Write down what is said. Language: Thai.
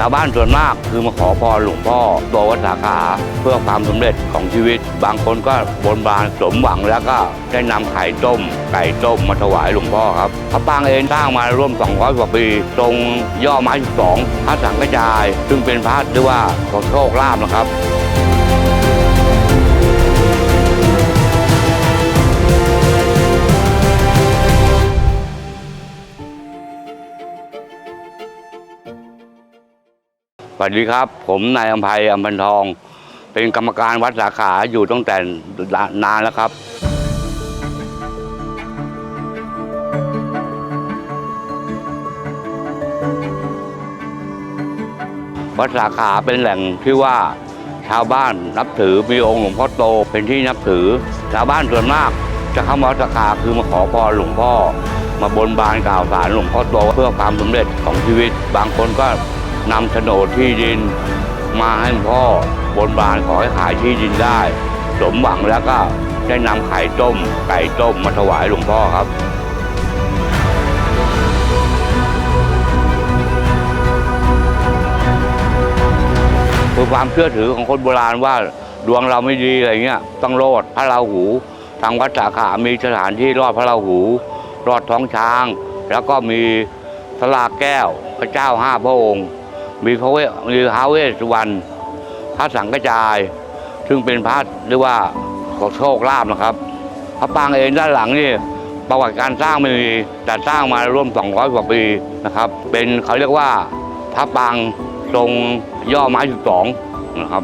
ชาวบ้านส่วนมากคือมาขอพรหลวงพ่อตัววัดสาขาเพื่อความสำเร็จของชีวิต บางคนก็บนบานสมหวังแล้วก็ได้นำไข่ต้ม ไก่ต้มมาถวายหลวงพ่อครับพระปางเองสร้างมาร่วม 200 กว่าปี ตรงย่อไม้12พระสังกระจาย ซึ่งเป็นพระที่ว่าของโชคลาภนะครับ สวัสดีครับ ผมนายอัมภัยอัมพันทอง เป็นกรรมการวัดสาขาอยู่ตั้งแต่นานแล้วครับ วัดสาขาเป็นแหล่งที่ว่าชาวบ้านนับถือมีองค์หลวงพ่อโตเป็นที่นับถือ ชาวบ้านส่วนมาก จะเข้ามาวัดสาขาคือมาขอพรหลวงพ่อ มาบนบานกล่าวสารหลวงพ่อโตเพื่อความสำเร็จของชีวิต บางคนก็ นำโฉนดที่ดิน มาให้หลวงพ่อบนบานขอให้ขายที่ดินได้ สมหวังแล้วก็ได้นำไข่ต้ม ไก่ต้มมาถวายหลวงพ่อครับคือความเชื่อถือของคนโบราณว่าดวงเราไม่ดีอะไรเงี้ยต้องรอดพระราหูทางวัดสาขามีสถานที่รอดพระราหูรอดท้องช้าง แล้วก็มีสลาแก้วพระเจ้าห้าพระองค์ มีพระเวมีท้าวเวสสุวรรณพระสังกจาย ซึ่งเป็นพระเรียกว่าขอโชคลาภนะครับ พระปางเองด้านหลังนี่ประวัติการสร้างไม่มีแต่สร้างมาร่วม 200 กว่าปีนะครับ เป็นเขาเรียกว่าพระปางทรงย่อไม้12นะครับ